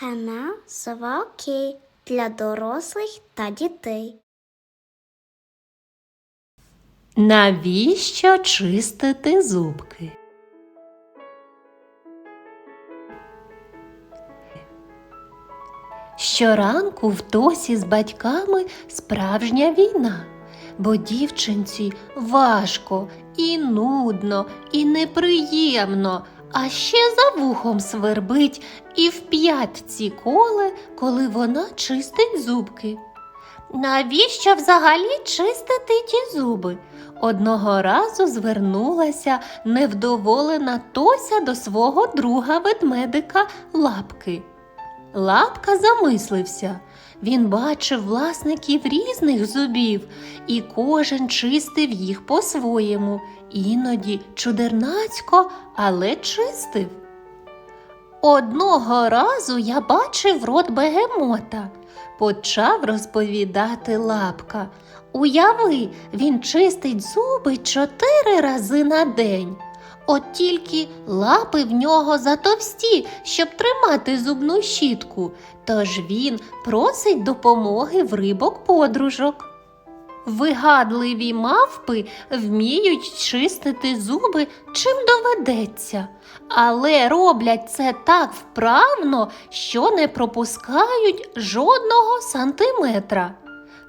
Канал Сова для дорослих та дітей. Навіщо чистити зубки? Щоранку в Тосі з батьками справжня війна, бо дівчинці важко і нудно, і неприємно, а ще за вухом свербить і в п'ятці коле, коли вона чистить зубки. Навіщо взагалі чистити ті зуби? Одного разу звернулася невдоволена Тося до свого друга ведмедика лапки. Лапка замислився. Він бачив власників різних зубів, і кожен чистив їх по-своєму, іноді чудернацько, але чистив. Одного разу я бачив рот бегемота, почав розповідати лапка. Уяви, він чистить зуби чотири рази на день. От тільки лапи в нього затовсті, щоб тримати зубну щітку, тож він просить допомоги в рибок подружок. Вигадливі мавпи вміють чистити зуби чим доведеться, але роблять це так вправно, що не пропускають жодного сантиметра.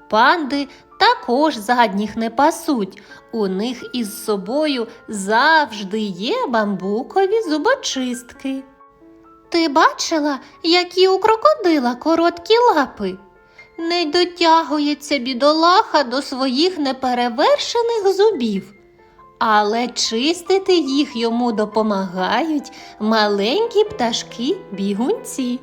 Панди також задніх не пасуть. У них із собою завжди є бамбукові зубочистки. Ти бачила, які у крокодила короткі лапи? Не дотягується бідолаха до своїх неперевершених зубів, але чистити їх йому допомагають маленькі пташки-бігунці.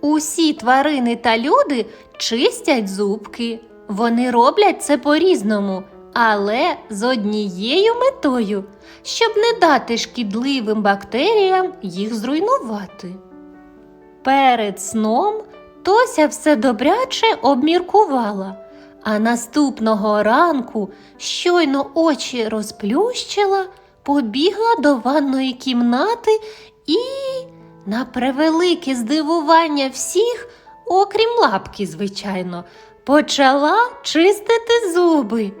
Усі тварини та люди чистять зубки. Вони роблять це по-різному, але з однією метою, щоб не дати шкідливим бактеріям їх зруйнувати. Перед сном Тося все добряче обміркувала, а наступного ранку щойно очі розплющила, побігла до ванної кімнати і, на превелике здивування всіх, окрім лапки, звичайно, почала чистити зуби.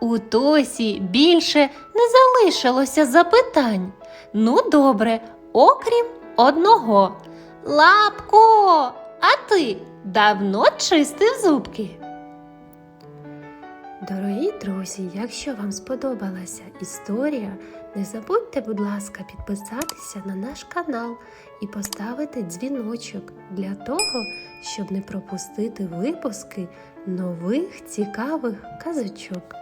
У Тосі більше не залишилося запитань. Ну, добре, окрім одного. Лапко, а ти давно чистив зубки? Дорогі друзі, якщо вам сподобалася історія, не забудьте, будь ласка, підписатися на наш канал і поставити дзвіночок для того, щоб не пропустити випуски нових цікавих казочок.